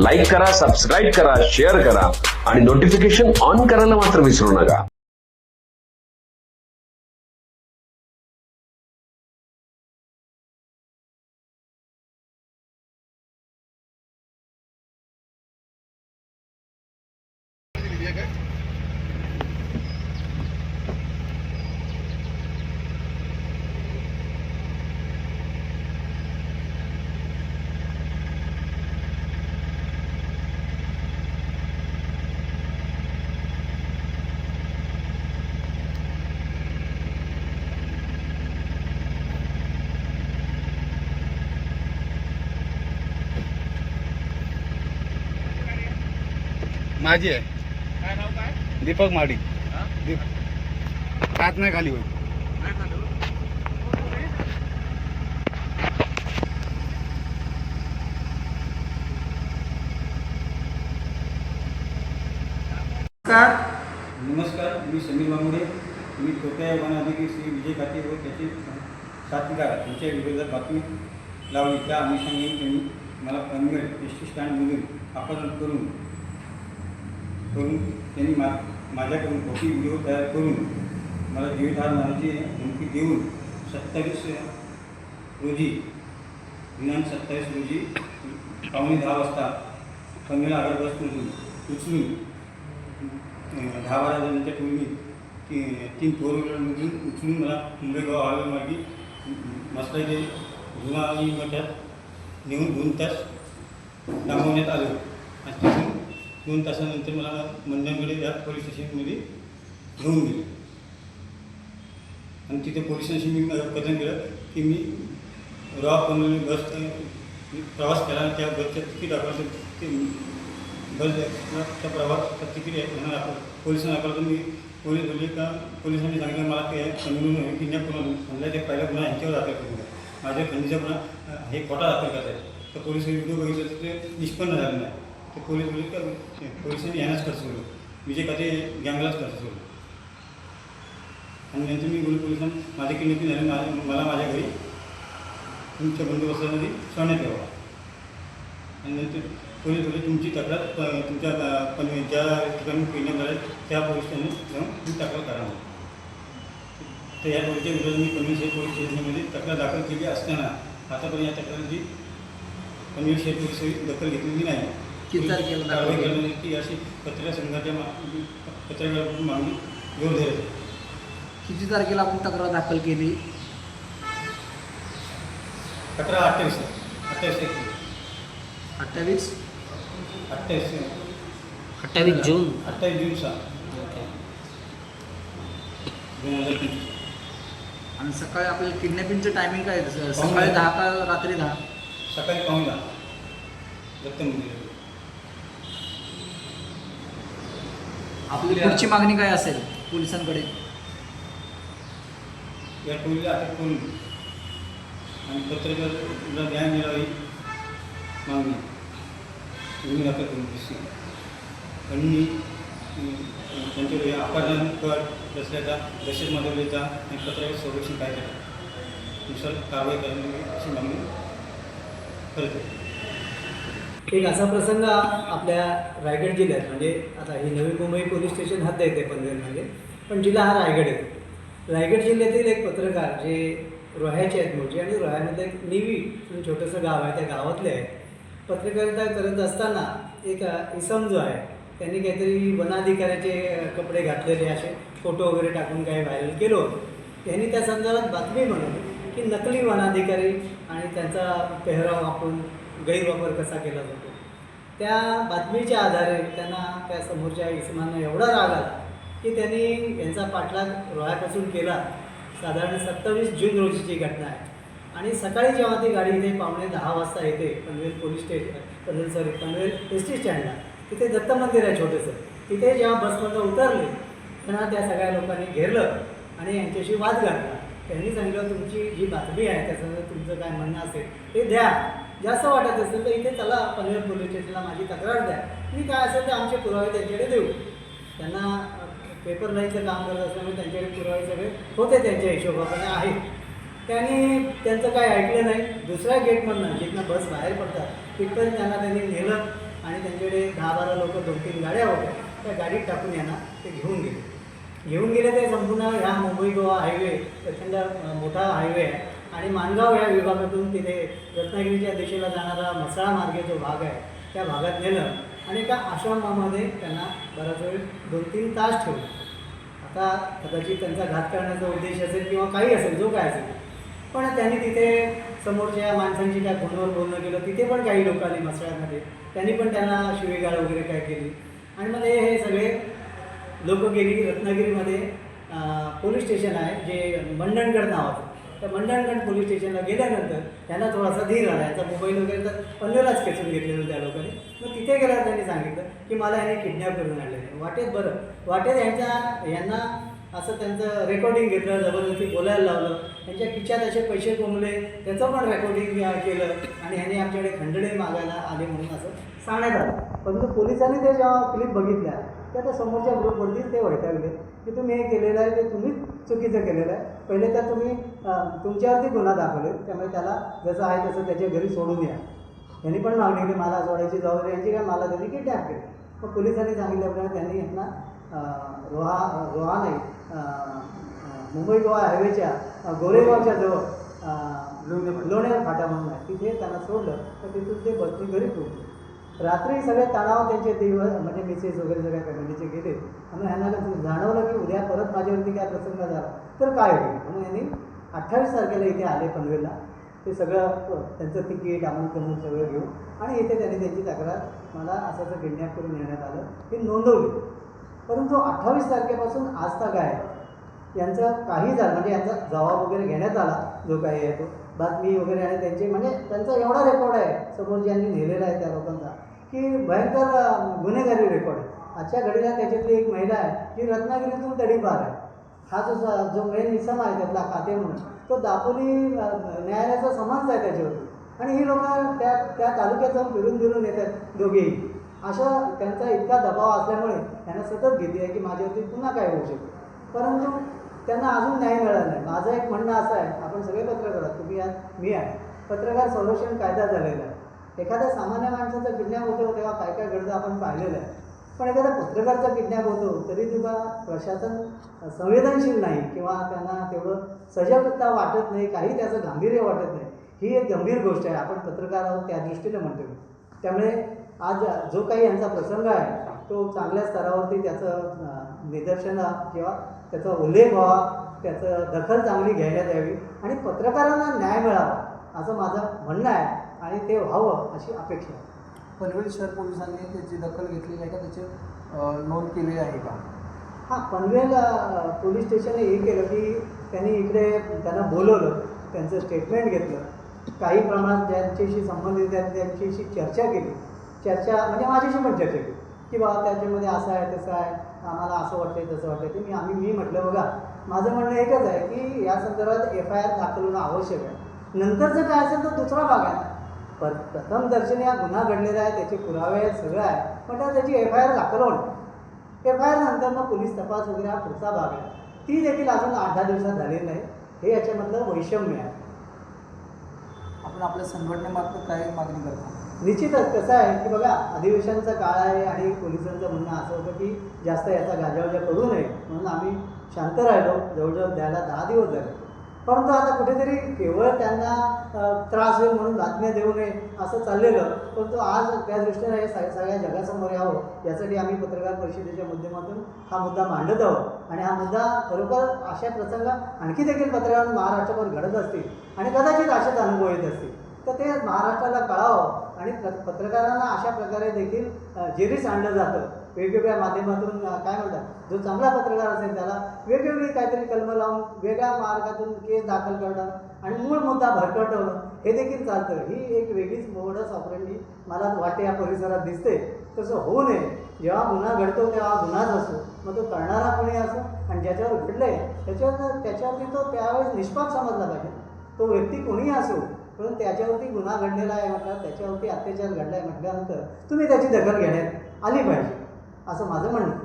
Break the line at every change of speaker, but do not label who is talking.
Like करा subscribe करा share करा आणि नोटिफिकेशन ऑन करायला मात्र विसरू नका.
माझी आहे.
काय नाव काय?
दीपक माडी. हात नाही खाली होईल?
नमस्कार. मी समीर बांगुडे. मी छोट्या वन अधिकारी श्री विजय खाते व त्याचे साथीदार यांच्या विरोधात बातमी लावली. त्या अनुषंगाने त्यांनी मला पनवेल एस टी स्टँडमधून अपहरण करून करून त्यांनी मा माझ्याकडून खोटी व्हिडिओ तयार करून मला जीवितहार मारण्याची धमकी देऊन सत्तावीस रोजी दिनांक सत्तावीस रोजी पावणे दहा वाजता कमीला आगार उचलून दहा बारा जणांच्या टोळीने ती तीन फोर व्हीलरमधून उचलून मला मुंबई गाव हॉल मागे मस्ताईचे जुना आणि मठात नेऊन दोन तास दाबवण्यात आलो. आणि तिथून दोन तासानंतर मला मंडणकडे या पोलीस स्टेशनमध्ये घेऊन गेले. आणि तिथे पोलिसांशी मी कथन केलं की मी रॉ पनवेल बस प्रवास केला आणि त्या बसचं तिकीट दाखवलं. ते बसचा प्रवासचा तिकीट आहे. यांना दाखवलं पोलिसांना दाखवलं. तर मी पोलीस बोलले का पोलिसांनी सांगितलं मला ते समजून किडनॅप करून समजा ते पहिला गुन्हा यांच्यावर दाखल करून माझ्या खंडीचा गुन्हा हे खोटा दाखल करत आहे तर पोलीस व्हिडिओ बघितलं तर ते निष्पन्न झालं नाही. तर पोलीस बोलले पोलिसांनी ते पोलिसांनी यांनाच मी जे खाते गँगलाच खर्च खर्चवलं आणि नंतर मी बोललो पोलिसांना माझे किडनॅपिंग झाले माझ्या मला माझ्या घरी तुमच्या बंदोबस्तामध्ये सोडण्यात यावा. आणि नंतर पोलीस बोलले तुमची तक्रार प- तुमच्या पण ज्या ठिकाणी किडनॅप झाले त्या पोलीस स्टेशनला जाऊन तुम्ही तक्रार करा. तर या पोलीसच्या विरोधात मी पनवेल शेत पोलीस स्टेशनमध्ये तक्रार दाखल केली असताना आतापर्यंत या तक्रारीची पनवेल शेत पोलीस दखल घेतलेली नाही.
किती तारखेला दाखल
कारवाई
केली?
करण्याची की अशी पत्रकार संघाच्या पत्रकार मागणी धरत आहे
किती तारखेला आपण तक्रार दाखल केली?
तक्रार अठ्ठावीस. अठ्ठावीस तारखेला
अठ्ठावीस?
अठ्ठावीस
अठ्ठावीस जून?
अठ्ठावीस जून सहा दोन हजार पंचवीस
आणि सकाळी आपल्याला किडनॅपिंगचं टायमिंग काय आहे? सकाळी दहा का रात्री दहा?
सकाळी पाहून जा दत्त मंदिर
आपली पुढची मागणी काय असेल पोलिसांकडे?
या टोळीला अटक करून आणि पत्रकाराला न्याय मिळावी मागणी. गुन्हे दाखल करून दिसली त्यांनी त्यांच्याकडे अपहरण कर रस्त्याचा दहशत माधवलेचा आणि पत्रकार संरक्षण कायद्याचा नुसार कारवाई करण्याची अशी मागणी करत.
एक असा प्रसंग आपल्या रायगड जिल्ह्यात म्हणजे आता ही नवी मुंबई पोलीस स्टेशन हद्द येते पनवेलमध्ये पण जिल्हा हा रायगड येतो रायगड जिल्ह्यातील एक पत्रकार जे रोह्याचे आहेत मूळचे आणि रोह्यामध्ये एक निवी म्हणून छोटंसं गाव आहे त्या गावातले आहेत. पत्रकारिता करत असताना एक अ, इसम जो आहे त्यांनी काहीतरी वनाधिकाऱ्याचे कपडे घातलेले असे फोटो वगैरे टाकून काही व्हायरल केलं होतं. त्यांनी त्या संदर्भात बातमी म्हणून की नकली वनाधिकारी आणि त्यांचा पेहराव आपण गैरवापर कसा केला जातो? त्या बातमीच्या आधारे त्यांना त्या समोरच्या इसमांना एवढा राग आला की त्यांनी यांचा पाठलाग रोळ्यापासून केला. साधारण सत्तावीस जून रोजीची घटना आहे. आणि सकाळी जेव्हा ती गाडी इथे पावणे दहा वाजता येते Panvel police station Panvel sorry Panvel S T स्टँडला तिथे दत्त मंदिर आहे छोटंसं. तिथे जेव्हा बसमधलं उतरले त्यांना त्या सगळ्या लोकांनी घेरलं आणि यांच्याशी वाद घातला. त्यांनी सांगितलं तुमची जी बातमी आहे त्याचं तुमचं काय म्हणणं असेल ते द्या. जास्त वाटत असेल तर इथे चला पनवेल पोलीस स्टेशनला माझी तक्रार द्या. मी काय असेल ते आमचे पुरावे त्यांच्याकडे देऊ. त्यांना पेपर लाईनचं काम करत असल्यामुळे त्यांच्याकडे पुरावे सगळे होते त्यांच्या हिशोबाप्रमाणे आहे. त्यांनी त्यांचं काय ऐकलं नाही. दुसऱ्या गेटमधनं जिथनं बस बाहेर पडतात तिथपर्यंत त्यांना त्यांनी नेलं आणि त्यांच्याकडे दहा बारा लोक दोन तीन गाड्या होत्या. त्या गाडीत टाकून यांना ते घेऊन गेले. घेऊन गेले ते संपूर्ण ह्या मुंबई गोवा हायवे प्रचंड मोठा हायवे आहे. आणि माणगाव या विभागातून तिथे रत्नागिरीच्या दिशेला जाणारा मसाळा मार्गे जो भाग आहे त्या भागात नेलं आणि एका आश्रमामध्ये त्यांना बराच वेळ दोन तीन तास ठेवलं. आता कदाचित त्यांचा घात करण्याचा उद्देश असेल किंवा काही असेल जो काय असेल. पण त्यांनी तिथे समोरच्या माणसांची काय फोनवर बोलणं केलं. तिथे पण काही लोक आली मसळ्यामध्ये त्यांनी पण त्यांना शिवेगाळ वगैरे काय केली. आणि मग हे सगळे लोक गेली रत्नागिरीमध्ये. पोलीस स्टेशन आहे जे मंडणगड नावाचं. त्या मंडणगड पोलीस स्टेशनला गेल्यानंतर त्यांना थोडासा धीर आला. याचा मोबाईल वगैरे तर पनवेलाच खेचून घेतलेलं त्या लोकांनी. मग तिथे गेल्यावर त्यांनी सांगितलं की मला ह्याने किडनॅप करून आणलेलं आहे. वाटेत बरं. वाटेत यांच्या यांना असं त्यांचं रेकॉर्डिंग घेतलं जबरदस्ती बोलायला लावलं. त्यांच्या खिच्यात असे पैसे कोंबले. त्याचं पण रेकॉर्डिंग केलं आणि ह्याने आमच्याकडे खंडणे मागायला आले म्हणून असं सांगण्यात आलं. परंतु पोलिसांनी ते जेव्हा क्लिप बघितल्या त्या त्या समोरच्या ग्रुपवरतीच ते वैतागले की तुम्ही हे केलेलं आहे ते तुम्हीच चुकीचं केलेलं आहे. पहिले तर तुम्ही तुमच्यावरती गुन्हा दाखवले. त्यामुळे त्याला जसं आहे तसं त्याच्या घरी सोडून या यांनी पण मागणी केली मला सोडायची जबाबदारी यांची काय मला त्यांनी किडनॅप केली. मग पोलिसांनी सांगितल्याप्रमाणे त्यांनी यांना रोहा रोहा नाही मुंबई गोवा हायवेच्या गोरेगावच्या जवळ
लोणे
फाटा म्हणून आहे. तिथे त्यांना सोडलं तर तिथून ते बसनी घरी पोहोचले रात्री सगळे तणाव त्यांचे दिवस म्हणजे मिसेस वगैरे सगळ्या फॅमिलीचे गेले. आणि ह्यांना जाणवलं की उद्या परत माझ्यावरती काय प्रसंग झाला तर काय होईल? म्हणून यांनी अठ्ठावीस तारखेला इथे आले पनवेलला. ते सगळं त्यांचं तिकीट अमुक तमुक सगळं घेऊन आणि इथे त्यांनी त्यांची तक्रार मला असं असं किडनॅप करून नेण्यात आलं. हे नोंदवली. परंतु अठ्ठावीस तारखेपासून आज तक आहे? यांचं काही झालं म्हणजे यांचा जबाब वगैरे घेण्यात आला जो काही आहे तो. बातमी वगैरे आणि त्यांचे म्हणजे त्यांचा एवढा रेकॉर्ड आहे. समोर ज्यांनी नेलेला आहे त्या लोकांचा. की भयंकर गुन्हेगारी रेकॉर्ड आहे. आजच्या घडीला त्याच्यातली एक महिला आहे ती रत्नागिरीतून तडीपार आहे. हा जो जो मेन इसम आहे त्यातला खाते म्हणून तो दापोली न्यायालयाचा समाज आहे त्याच्यावरती. आणि ही लोक त्या त्या तालुक्यात जाऊन फिरून फिरून येतात दोघेही अशा त्यांचा इतका दबाव असल्यामुळे त्यांना सतत भीती आहे की माझ्यावरती पुन्हा काय होऊ शकतं. परंतु त्यांना अजून न्याय मिळाला नाही. माझं एक म्हणणं असं आहे आपण सगळे पत्रकार आहात तुम्ही आहात मी आहे. पत्रकार संरक्षण कायदा झालेला आहे. एखाद्या सामान्य माणसाचं किडनॅप होतो तेव्हा काय काय घडतं आपण पाहिलेलं आहे. पण एखादा पत्रकारचा किडनॅप होतो तरी तुला प्रशासन संवेदनशील नाही किंवा त्यांना तेवढं सजगता वाटत नाही काही त्याचं गांभीर्य वाटत नाही. ही एक गंभीर गोष्ट आहे. आपण पत्रकार आहोत त्या दृष्टीने म्हणतो त्यामुळे आज जो काही यांचा प्रसंग आहे तो चांगल्या स्तरावरती त्याचं निदर्शन किंवा त्याचा उल्लेख व्हावा त्याचं दखल चांगली घ्यायला यावी आणि पत्रकारांना न्याय मिळावा असं माझं म्हणणं आहे. आणि ते व्हावं अशी अपेक्षा आहे.
पनवेल शहर पोलिसांनी त्याची दखल घेतलेली आहे का? त्याची नोंद केलेली आहे का?
हां पनवेल पोलीस स्टेशनने हे केलं की त्यांनी इकडे त्यांना बोलवलं त्यांचं स्टेटमेंट घेतलं. काही प्रमाणात ज्यांच्याशी संबंधित त्यांच्याशी चर्चा केली. चर्चा म्हणजे माझ्याशी पण चर्चा केली. की बाबा त्याच्यामध्ये असं आहे तसं आहे आम्हाला असं वाटतंय तसं वाटतंय. ते मी आम्ही मी म्हटलं बघा माझं म्हणणं एकच आहे की या संदर्भात एफ आय आर दाखल होणं आवश्यक आहे. नंतरचं काय असेल तर दुसरा भाग आहे. प्रथम दर्शनी हा गुन्हा घडलेला आहे त्याचे पुरावे आहेत सगळं आहे. पण त्याची एफ आय आर दाखल होणं एफ आय आर नंतर मग पोलीस तपास वगैरे हा पुढचा भाग आहे. ती देखील अजून आठ दहा दिवसात झालेली नाही. हे याच्यामधलं वैषम्य आहे.
आपण आपल्या संघटनेमार्फत काय मागणी करतो.
निश्चितच कसं आहे की बघा अधिवेशनाचा काळ आहे आणि पोलिसांचं म्हणणं असं होतं की जास्त याचा गाजावाजा करू नये. म्हणून आम्ही शांत राहिलो. जवळजवळ द्यायला दहा दिवस झाले. परंतु आता कुठेतरी केवळ त्यांना त्रास होईल म्हणून बातम्या देऊ नये असं चाललेलं. परंतु आज त्या दृष्टीने हे सग- सगळ्या जगासमोर यावं यासाठी आम्ही पत्रकार परिषदेच्या माध्यमातून हा मुद्दा मांडत आहोत. आणि हा मुद्दा खरोखर अशा प्रसंग आणखी देखील पत्रकार महाराष्ट्रभर घडत असतील आणि कदाचित असेच अनुभव येत असतील तर ते महाराष्ट्राला कळावं. आणि प- पत्रकारांना अशा प्रकारे देखील जेरीस आणलं जातं. वेगवेगळ्या माध्यमातून काय म्हणतात जो चांगला पत्रकार असेल त्याला वेगवेगळी काहीतरी कलमं लावून वेगळ्या मार्गातून केस दाखल करणं आणि मूळ मुद्दा भरकटवणं हे देखील चालतं. ही एक वेगळीच मोडस ऑपरेंडी मला वाटते या परिसरात दिसते तसं होऊ नये. जेव्हा गुन्हा घडतो तेव्हा गुन्हाच असतो मग तो करणारा कोणी असो आणि ज्याच्यावर घडलंय त्याच्यावर त्याच्यावरती तो त्यावेळेस निष्पाप समजला पाहिजे. तो व्यक्ती कोणीही असो पण त्याच्यावरती गुन्हा घडलेला आहे म्हटलं त्याच्यावरती अत्याचार घडला आहे म्हटल्यानंतर तुम्ही त्याची दखल घेण्यात आली पाहिजे. असं माझं म्हणणं